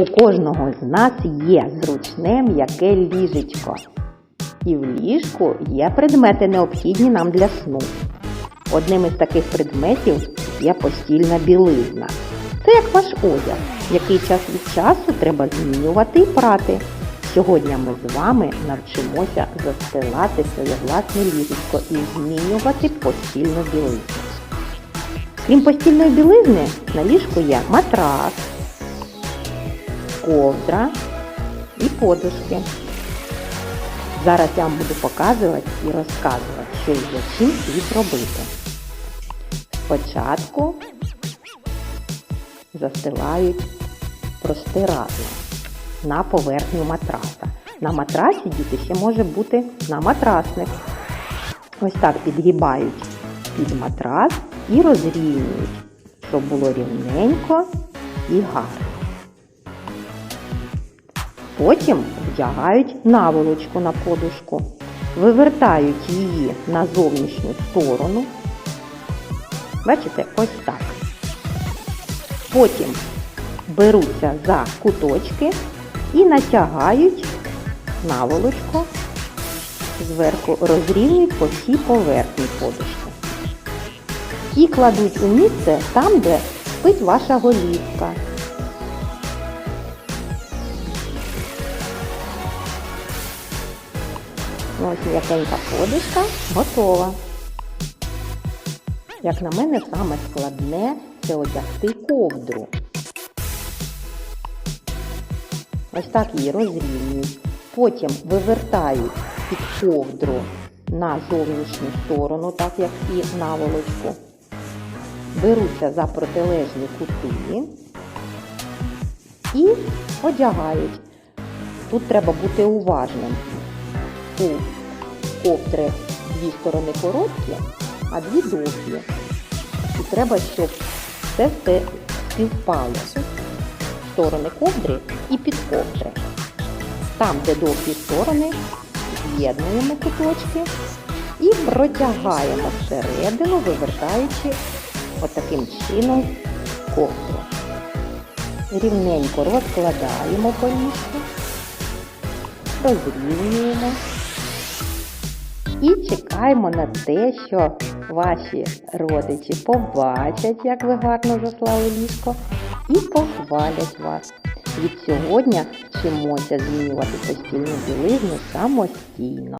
У кожного з нас є зручне м'яке ліжечко. І в ліжку є предмети, необхідні нам для сну. Одним із таких предметів є постільна білизна. Це як ваш одяг, який час від часу треба змінювати і прати. Сьогодні ми з вами навчимося застилати своє власне ліжечко і змінювати постільну білизну. Крім постільної білизни, на ліжку є матрас, ковдра і подушки. Зараз я вам буду показувати і розказувати, що і для чим слід робити. Спочатку застилають простирадло на поверхню матраса. На матрасі діти ще може бути на матрасник. Ось так підгибають під матрас і розрівнюють, щоб було рівненько і гарно. Потім вдягають наволочку на подушку, вивертають її на зовнішню сторону. Бачите, ось так. Потім беруться за куточки і натягають наволочку, зверху розрівнюють по всій поверхні подушки. І кладуть у місце там, де спить ваша голівка. Ось м'якенька подушка готова. Як на мене, саме складне це одягти ковдру. Ось так її розрівнюють. Потім вивертають під ковдру на зовнішню сторону, так як і наволочку. Беруться за протилежні кути і одягають. Тут треба бути уважним. У ковдри дві сторони короткі, а дві довгі. І треба, щоб це все співпало. Сторони ковдри і під ковдри. Там, де довгі сторони, з'єднуємо куточки і протягаємо всередину, вивертаючи отаким чином ковдру. Рівненько розкладаємо поліжку, розрівнюємо і чекаємо на те, що ваші родичі побачать, як ви гарно заслали ліжко, і похвалять вас. Від сьогодні вчимося змінювати постільну білизну самостійно.